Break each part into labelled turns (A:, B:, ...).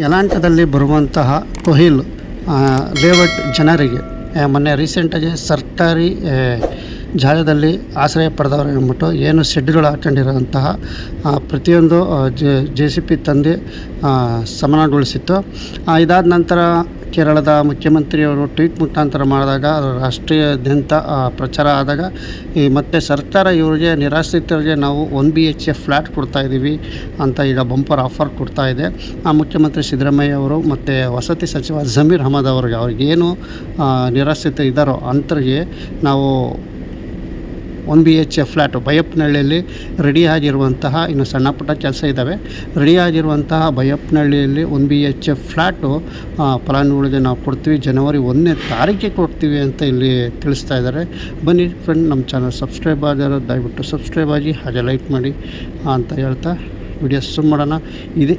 A: ಯಲಾಂಕದಲ್ಲಿ ಬರುವಂತಹ ಕೊಹಿಲ್ ಲೇವಟ್ ಜನರಿಗೆ ಮೊನ್ನೆ ರೀಸೆಂಟಾಗಿ ಸರ್ಕಾರಿ ಜಾಗದಲ್ಲಿ ಆಶ್ರಯ ಪಡೆದವರು ಅಂದ್ಬಿಟ್ಟು ಏನು ಶೆಡ್ಗಳು ಹಾಕೊಂಡಿರೋಂತಹ ಪ್ರತಿಯೊಂದು ಜೆ ಸಿ ಪಿ ತಂದು ಸಮನಗೊಳಿಸಿತ್ತು ಇದಾದ ನಂತರ ಕೇರಳದ ಮುಖ್ಯಮಂತ್ರಿಯವರು ಟ್ವೀಟ್ ಮುಖಾಂತರ ಮಾಡಿದಾಗ ರಾಷ್ಟ್ರೀಯದಂತ ಪ್ರಚಾರ ಆದಾಗ, ಈ ಮತ್ತೆ ಸರ್ಕಾರ ಇವರಿಗೆ ನಿರಾಶ್ರಿತರಿಗೆ ನಾವು one B H A flat ಕೊಡ್ತಾ ಇದ್ದೀವಿ ಅಂತ ಈಗ ಬಂಪರ್ ಆಫರ್ ಕೊಡ್ತಾ ಇದೆ. ಆ, ಮುಖ್ಯಮಂತ್ರಿ ಸಿದ್ದರಾಮಯ್ಯ ಅವರು ಮತ್ತು ವಸತಿ ಸಚಿವ ಜಮೀರ್ ಅಹಮದ್ ಅವರಿಗೆ ಅವ್ರಿಗೇನು ನಿರಾಶ್ರಿತ ಇದ್ದಾರೋ ಅಂಥವ್ರಿಗೆ ನಾವು one B H A flat ಬೈಯಪ್ಪನಹಳ್ಳಿಯಲ್ಲಿ ರೆಡಿಯಾಗಿರುವಂತಹ ಇನ್ನು ಸಣ್ಣ ಪುಟ್ಟ ಕೆಲಸ ಇದ್ದಾವೆ. ರೆಡಿಯಾಗಿರುವಂತಹ ಬೈಯಪ್ಪನಹಳ್ಳಿಯಲ್ಲಿ one B H A flat ಫಲಾನುಭವಿಗೆ ನಾವು ಕೊಡ್ತೀವಿ. ಜನವರಿ ಒಂದನೇ ತಾರೀಕಿಗೆ ಕೊಡ್ತೀವಿ ಅಂತ ಇಲ್ಲಿ ತಿಳಿಸ್ತಾ ಇದ್ದಾರೆ. ಬನ್ನಿ ಫ್ರೆಂಡ್ ನಮ್ಮ ಚಾನಲ್ ಸಬ್ಸ್ಕ್ರೈಬ್ ಆಗಿರೋ ದಯವಿಟ್ಟು ಸಬ್ಸ್ಕ್ರೈಬ್ ಆಗಿ ಹಾಗೆ ಲೈಕ್ ಮಾಡಿ ಅಂತ ಹೇಳ್ತಾ ವಿಡಿಯೋ ಸುಮ್ಮ ಮಾಡೋಣ. ಇದೆ.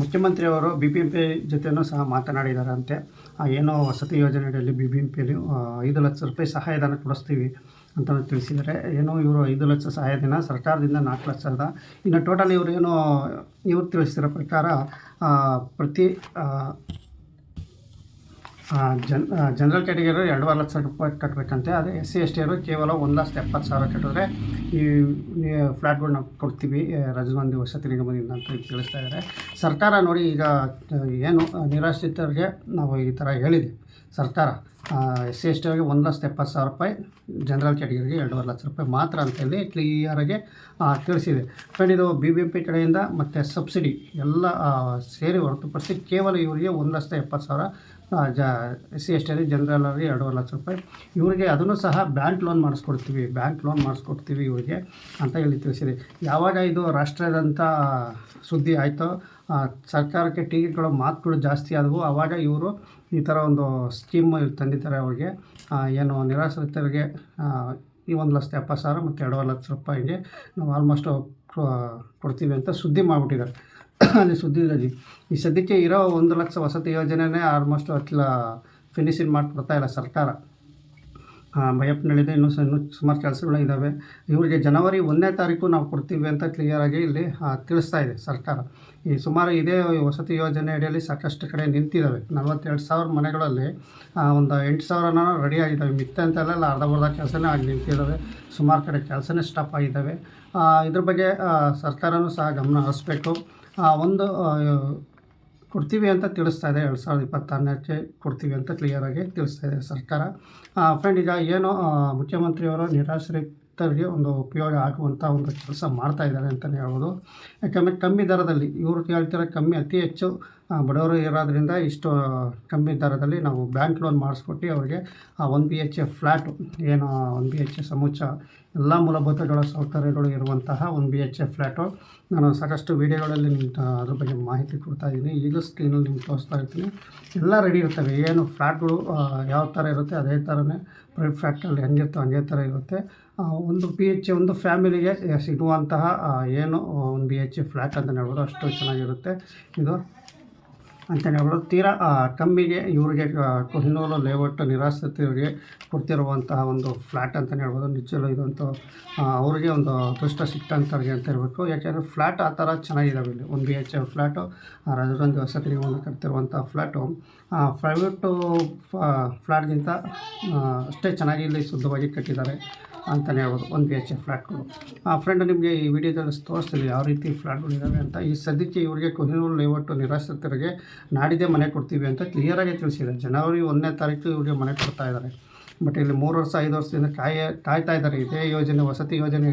A: ಮುಖ್ಯಮಂತ್ರಿಯವರು ಬಿ ಬಿ ಎಂ ಪಿ ಜೊತೆನೂ ಸಹ ಆ, ಏನೋ ವಸತಿ ಯೋಜನೆಯಲ್ಲಿ ಬಿ ಬಿ ಎಂ ಪಿಯಲ್ಲಿ ಐದು ಲಕ್ಷ ರೂಪಾಯಿ ಸಹಾಯಧನ ಕೊಡಿಸ್ತೀವಿ. ಅಂತ ತಿಳಿಸಿದರೆ ಏನೋ ಇವರು ಐದು ಲಕ್ಷ ಸಹಾಯಧನ ಸರ್ಕಾರದಿಂದ ನಾಲ್ಕು ಲಕ್ಷದ ಇನ್ನು ಟೋಟಲ್ ಏನು, ಇವ್ರು ತಿಳಿಸಿರೋ ಪ್ರಕಾರ ಪ್ರತಿ ಜನ್ ಜನರಲ್ ಕ್ಯಾಟಗರಿ ಎರಡೂವರೆ ಲಕ್ಷ ರೂಪಾಯಿ ಕಟ್ಟಬೇಕಂತೆ ಅದೇ ಎಸ್ ಸಿ, ಎಸ್ ಟಿ ಅವರು ಕೇವಲ ಒಂದು ಲಕ್ಷ ಎಪ್ಪತ್ತು ಸಾವಿರ ಕಟ್ಟಿದ್ರೆ ಈ ಫ್ಲ್ಯಾಟ್ಗಳನ್ನ ಕೊಡ್ತೀವಿ ರಾಜೀವ್ ವಸತಿ ನಿಗಮದಿಂದ ಅಂತ ತಿಳಿಸ್ತಾ ಇದ್ದಾರೆ. ಸರ್ಕಾರ ನೋಡಿ ಈಗ ಏನು ನಿರಾಶ್ರಿತರಿಗೆ ನಾವು ಈ ಥರ ಹೇಳಿದೆ ಸರ್ಕಾರ ಎಸ್ ಸಿ ಎಸ್ ಟಿ ಅವರಿಗೆ ಒಂದು ಲಕ್ಷದ ಎಪ್ಪತ್ತು ಸಾವಿರ ರೂಪಾಯಿ ಜನರಲ್ ಕ್ಯಾಟಗರಿಗೆ ಎರಡೂವರೆ ಲಕ್ಷ ರೂಪಾಯಿ ಮಾತ್ರ ಅಂತೇಳಿ ಕ್ಲಿಯರಾಗಿ ತಿಳಿಸಿದೆ. ಫ್ರೆಂಡ್ ಇದು ಬಿ ಬಿ ಪಿ ಕಡೆಯಿಂದ ಮತ್ತು ಸಬ್ಸಿಡಿ ಎಲ್ಲ ಸೇರಿ ಹೊರತುಪಡಿಸಿ ಕೇವಲ ಇವರಿಗೆ ಒಂದು ಲಕ್ಷದ ಎಪ್ಪತ್ತು ಸಾವಿರ ಜ ಎಸ್ ಸಿ ಎಸ್ ಟಿ ಜನರಲಲ್ಲಿ ಎರಡೂವರೆ ಲಕ್ಷ ರೂಪಾಯಿ. ಇವರಿಗೆ ಅದನ್ನು ಸಹ ಬ್ಯಾಂಕ್ ಲೋನ್ ಮಾಡಿಸ್ಕೊಡ್ತೀವಿ, ಬ್ಯಾಂಕ್ ಲೋನ್ ಮಾಡಿಸ್ಕೊಡ್ತೀವಿ ಇವರಿಗೆ ಅಂತ ಹೇಳಿ ತಿಳಿಸಿದೆ. ಯಾವಾಗ ಇದು ರಾಷ್ಟ್ರದಂಥ ಸುದ್ದಿ ಆಯಿತೋ ಸರ್ಕಾರಕ್ಕೆ ಟಿಕೆಟ್ಗಳು ಮಾತುಗಳು ಜಾಸ್ತಿ ಆದವು. ಆವಾಗ ಇವರು ಈ ಥರ ಒಂದು ಸ್ಕೀಮ್ ತಂದಿದ್ದಾರೆ ಅವ್ರಿಗೆ. ಏನು ನಿರಾಶ್ರಿತರಿಗೆ ಈ ಒಂದು ಲಕ್ಷದ ಎಪ್ಪತ್ತು ಸಾವಿರ ಮತ್ತು ಎರಡೂವರೆ ಲಕ್ಷ ರೂಪಾಯಿಗೆ ನಾವು ಆಲ್ಮೋಸ್ಟು ಕೊಡ್ತೀವಿ ಅಂತ ಸುದ್ದಿ ಮಾಡಿಬಿಟ್ಟಿದ್ದಾರೆ. ಅಲ್ಲಿ ಸುದ್ದಿ ಇದೆ. ಈ ಸದ್ಯಕ್ಕೆ ಇರೋ ಒಂದು ಲಕ್ಷ ವಸತಿ ಯೋಜನೆನೇ ಆಲ್ಮೋಸ್ಟ್ ಅಟ್ಲ ಫಿನಿಶಿಂಗ್ ಮಾಡಿಕೊಡ್ತಾ ಇಲ್ಲ ಸರ್ಕಾರ. ಭಯಪ್ಪನಲ್ಲಿದೆ ಇನ್ನೂ ಸ ಇನ್ನೂ ಸುಮಾರು ಕೆಲಸಗಳು ಇದ್ದಾವೆ ಇವರಿಗೆ ಜನವರಿ ಒಂದನೇ ತಾರೀಕು ನಾವು ಕೊಡ್ತೀವಿ ಅಂತ ಕ್ಲಿಯರಾಗಿ ಇಲ್ಲಿ ತಿಳಿಸ್ತಾ ಇದೆ ಸರ್ಕಾರ. ಈ ಸುಮಾರು ಇದೇ ವಸತಿ ಯೋಜನೆ ಅಡಿಯಲ್ಲಿ ಸಾಕಷ್ಟು ಕಡೆ ನಿಂತಿದ್ದಾವೆ ನಲವತ್ತೆರಡು ಸಾವಿರ ಮನೆಗಳಲ್ಲಿ ಒಂದು ಎಂಟು ಸಾವಿರನ ರೆಡಿ ಆಗಿದ್ದಾವೆ ಮಿತ್ತೆ ಅಂತೆಲ್ಲ ಅರ್ಧ ಬರ್ಧ ಕೆಲಸನೇ ಆಗಿ ನಿಂತಿದ್ದಾವೆ ಸುಮಾರು ಕಡೆ ಕೆಲಸನೇ ಸ್ಟಾಪ್ ಆಗಿದ್ದಾವೆ ಇದ್ರ ಬಗ್ಗೆ ಸರ್ಕಾರನೂ ಸಹ ಗಮನ ಹರಿಸ್ಬೇಕು. ಒಂದು ಕೊಡ್ತೀವಿ ಅಂತ ತಿಳಿಸ್ತಾ ಇದೆ. ಎರಡು ಸಾವಿರದ ಇಪ್ಪತ್ತಾರನೇ ಕೊಡ್ತೀವಿ ಅಂತ ಕ್ಲಿಯರಾಗಿ ತಿಳಿಸ್ತಾ ಇದೆ ಸರ್ಕಾರ. ಫ್ರೆಂಡ್ ಈಗ ಏನು ಮುಖ್ಯಮಂತ್ರಿಯವರು ನಿರಾಶ್ರಿತರಿಗೆ ಒಂದು ಉಪಯೋಗ ಆಗುವಂಥ ಒಂದು ಕೆಲಸ ಮಾಡ್ತಾ ಇದ್ದಾರೆ ಅಂತಲೇ ಹೇಳ್ಬೋದು. ಯಾಕಂದರೆ ಕಮ್ಮಿ ದರದಲ್ಲಿ, ಇವರು ಹೇಳ್ತಿರೋ ಕಮ್ಮಿ, ಅತಿ ಹೆಚ್ಚು ಬಡವರು ಇರೋದ್ರಿಂದ ಇಷ್ಟು ಕಮ್ಮಿ ದರದಲ್ಲಿ ನಾವು ಬ್ಯಾಂಕ್ ಲೋನ್ ಮಾಡಿಸ್ಕೊಟ್ಟು ಅವ್ರಿಗೆ one B H A flat ಏನು ಒನ್ ಬಿ ಎಚ್ ಎ ಸಮುಚ್ಚ ಎಲ್ಲ ಮೂಲಭೂತಗಳ ಸೌಕರ್ಯಗಳು ಇರುವಂತಹ one B H A flat. ನಾನು ಸಾಕಷ್ಟು ವೀಡಿಯೋಗಳಲ್ಲಿ ನಿಮ್ಮ ಅದ್ರ ಬಗ್ಗೆ ಮಾಹಿತಿ ಕೊಡ್ತಾ ಇದ್ದೀನಿ. ಈಗಲೂ ಸ್ಕ್ರೀನಲ್ಲಿ ನಿಮ್ಗೆ ತೋರಿಸ್ತಾ ಇರ್ತೀನಿ. ಎಲ್ಲ ರೆಡಿ ಇರ್ತವೆ. ಏನು ಫ್ಲ್ಯಾಟ್ಗಳು ಆ, ಯಾವ ಥರ ಇರುತ್ತೆ ಅದೇ ಥರನೇ ಪ್ರೈವೇಟ್ ಫ್ಲ್ಯಾಟಲ್ಲಿ ಹೆಂಗಿರ್ತವೆ ಹಂಗೆ ಥರ ಇರುತ್ತೆ. ಒಂದು ಪಿ ಎಚ್ ಒಂದು ಫ್ಯಾಮಿಲಿಗೆ ಸಿಗುವಂತಹ ಆ, ಏನು ಒಂದು ಬಿ ಎಚ್ ಎ ಫ್ಲ್ಯಾಟ್ ಅಂತ ಹೇಳ್ಬೋದು ಅಷ್ಟು ಚೆನ್ನಾಗಿರುತ್ತೆ. ಇದು ಅಂತಲೇ ಹೇಳ್ಬೋದು. ತೀರಾ ಕಮ್ಮಿಗೆ ಇವರಿಗೆ ಕೊಹಿನೂರು ಲೇಔಟ್ ನಿರಾಶ್ರಿತರಿಗೆ ಕೊಡ್ತಿರುವಂತಹ ಒಂದು ಫ್ಲ್ಯಾಟ್ ಅಂತಲೇ ಹೇಳ್ಬೋದು. ನಿಜಲೂ ಇದಂತೂ ಅವರಿಗೆ ಒಂದು ಅದೃಷ್ಟ ಸಿಕ್ತಂಥವ್ರಿಗೆ ಅಂತ ಇರಬೇಕು ಯಾಕೆಂದರೆ ಫ್ಲ್ಯಾಟ್ ಆ ಥರ ಚೆನ್ನಾಗಿದ್ದಾವೆ ಇಲ್ಲಿ ಒಂದು B H A flat Rajiv ವಸತಿ ಕಟ್ತಿರುವಂಥ ಫ್ಲ್ಯಾಟು ಪ್ರೈವೇಟು ಫ್ಲ್ಯಾಟ್ಗಿಂತ ಅಷ್ಟೇ ಚೆನ್ನಾಗಿ ಇಲ್ಲಿ ಶುದ್ಧವಾಗಿ ಕಟ್ಟಿದ್ದಾರೆ ಅಂತಲೇ ಹೇಳ್ಬೋದು ಒಂದು ಬಿ ಎಚ್ ಎ ಫ್ಲ್ಯಾಟ್ಗಳು ಆ, ಫ್ರೆಂಡ್, ನಿಮಗೆ ಈ ವಿಡಿಯೋದಲ್ಲಿ ತೋರಿಸ್ತೀವಿ ಯಾವ ರೀತಿ ಫ್ಲ್ಯಾಟ್ಗಳಿದ್ದಾವೆ ಅಂತ. ಈ ಸದ್ಯಕ್ಕೆ ಇವರಿಗೆ ಕೊಹಿನೂರು ಲೇಔಟು ನಿರಾಶ್ರಿತರಿಗೆ ನಾಡಿದ್ದೇ ಮನೆ ಕೊಡ್ತೀವಿ ಅಂತ ಕ್ಲಿಯರಾಗಿ ತಿಳಿಸಿದೆ. ಜನವರಿ ಒಂದನೇ ತಾರೀಕು ಇವರಿಗೆ ಮನೆ ಕೊಡ್ತಾ ಇದ್ದಾರೆ. ಬಟ್ ಇಲ್ಲಿ ಮೂರು ವರ್ಷ ಐದು ವರ್ಷದಿಂದ ಕಾಯ ಕಾಯ್ತಾ ಇದ್ದಾರೆ. ಇದೇ ಯೋಜನೆ ವಸತಿ ಯೋಜನೆ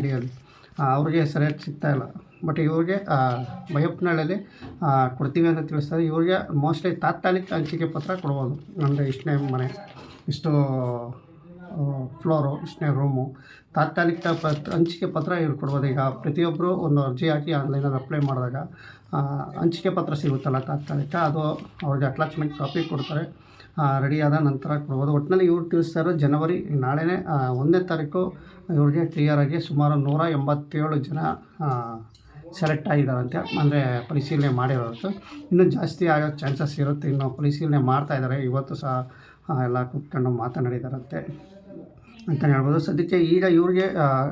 A: ಆ, ಅವ್ರಿಗೆ ಸರಿಯಾಗಿ ಸಿಗ್ತಾ ಇಲ್ಲ. ಬಟ್ ಇವ್ರಿಗೆ ಬಯಪ್ಪನಹಳ್ಳಿಯಲ್ಲಿ ಕೊಡ್ತೀವಿ ಅಂತ ತಿಳಿಸ್ತಾರೆ. ಇವ್ರಿಗೆ ಮೋಸ್ಟ್ಲಿ ತಾತ್ಕಾಲಿಕ ಹಂಚಿಕೆ ಪತ್ರ ಕೊಡ್ಬೋದು. ಅಂದರೆ ಇಷ್ಟನೇ ಮನೆ. ಇಷ್ಟು ಫ್ಲೋರು ಇಷ್ಟನೇ ರೂಮು. ತಾತ್ಕಾಲಿಕ ಪತ್ ಹಂಚಿಕೆ ಪತ್ರ ಇವ್ರು ಕೊಡ್ಬೋದು. ಈಗ ಪ್ರತಿಯೊಬ್ಬರು ಒಂದು ಅರ್ಜಿ ಹಾಕಿ ಆನ್ಲೈನಲ್ಲಿ ಅಪ್ಲೈ ಮಾಡಿದಾಗ ಹಂಚಿಕೆ ಪತ್ರ ಸಿಗುತ್ತಲ್ಲ ತಾತ್ಕಾಲಿಕ, ಅದು ಅವ್ರಿಗೆ ಅಟ್ಯಾಚ್ಮೆಂಟ್ ಕಾಪಿ ಕೊಡ್ತಾರೆ. ರೆಡಿಯಾದ ನಂತರ ಕೊಡ್ಬೋದು. ಒಟ್ಟಿನಲ್ಲಿ ಇವ್ರು ತಿಳಿಸ್ತಾರೆ ಜನವರಿ, ನಾಳೆನೇ ಒಂದನೇ ತಾರೀಕು ಇವ್ರಿಗೆ ಕ್ಲಿಯರಾಗಿ ಸುಮಾರು ನೂರ ಎಂಬತ್ತೇಳು ಜನ ಸೆಲೆಕ್ಟ್ ಆಗಿದ್ದಾರಂತೆ. ಅಂದರೆ ಪರಿಶೀಲನೆ ಮಾಡಿರೋದು ಇನ್ನೂ ಜಾಸ್ತಿ ಆಗೋ ಚಾನ್ಸಸ್ ಇರುತ್ತೆ. ಇನ್ನು ಪರಿಶೀಲನೆ ಮಾಡ್ತಾ ಇದ್ದಾರೆ. ಇವತ್ತು ಸಹ ಎಲ್ಲ ಕೂತ್ಕೊಂಡು ಮಾತನಾಡಿದಾರಂತೆ. ಅಂತಲೇ ಹೇಳ್ಬೋದು. ಸದ್ಯಕ್ಕೆ ಈಗ ಇವ್ರಿಗೆ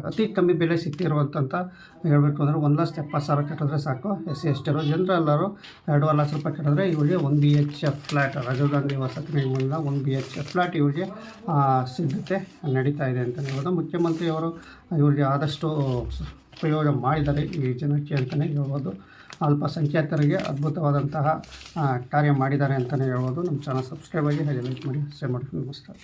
A: ಅತಿ ಕಮ್ಮಿ ಬೆಲೆ ಸಿಗ್ತಿರುವಂತಂತ ಹೇಳಬೇಕು ಅಂದರೆ ಒಂದು ಲಕ್ಷ ಎಪ್ಪತ್ತು ಸಾವಿರ ಕಟ್ಟಿದ್ರೆ ಸಾಕು. ಎಸ್ ಸಿ, ಎಸ್ ಟಿ ಜನರು ಎಲ್ಲರೂ ಎರಡೂವರೆ ಲಕ್ಷ ರೂಪಾಯಿ ಕಟ್ಟಿದ್ರೆ ಇವರಿಗೆ ಒಂದು B H F flat Rajiv Gandhi ವಸತಿ ನಿಗಮದಿಂದ ಒಂದು ಬಿ ಎಚ್ ಎಫ್ ಫ್ಲ್ಯಾಟ್ ಇವರಿಗೆ ಸಿದ್ಧತೆ ನಡೀತಾ ಇದೆ ಅಂತಲೇ ಹೇಳ್ಬೋದು. ಮುಖ್ಯಮಂತ್ರಿಯವರು ಇವರಿಗೆ ಆದಷ್ಟು ಉಪಯೋಗ ಮಾಡಿದ್ದಾರೆ ಈ ಜನಕ್ಕೆ ಅಂತಲೇ ಹೇಳ್ಬೋದು. ಅಲ್ಪಸಂಖ್ಯಾತರಿಗೆ ಅದ್ಭುತವಾದಂತಹ ಕಾರ್ಯ ಮಾಡಿದ್ದಾರೆ ಅಂತಲೇ ಹೇಳ್ಬೋದು. ನಮ್ಮ ಚಾನಲ್ ಸಬ್ಸ್ಕ್ರೈಬ್ ಆಗಿ, ಹಾಗೆ ಲೈಕ್ ಮಾಡಿ ಶೇರ್ ಮಾಡಿ. ನಮಸ್ಕಾರ.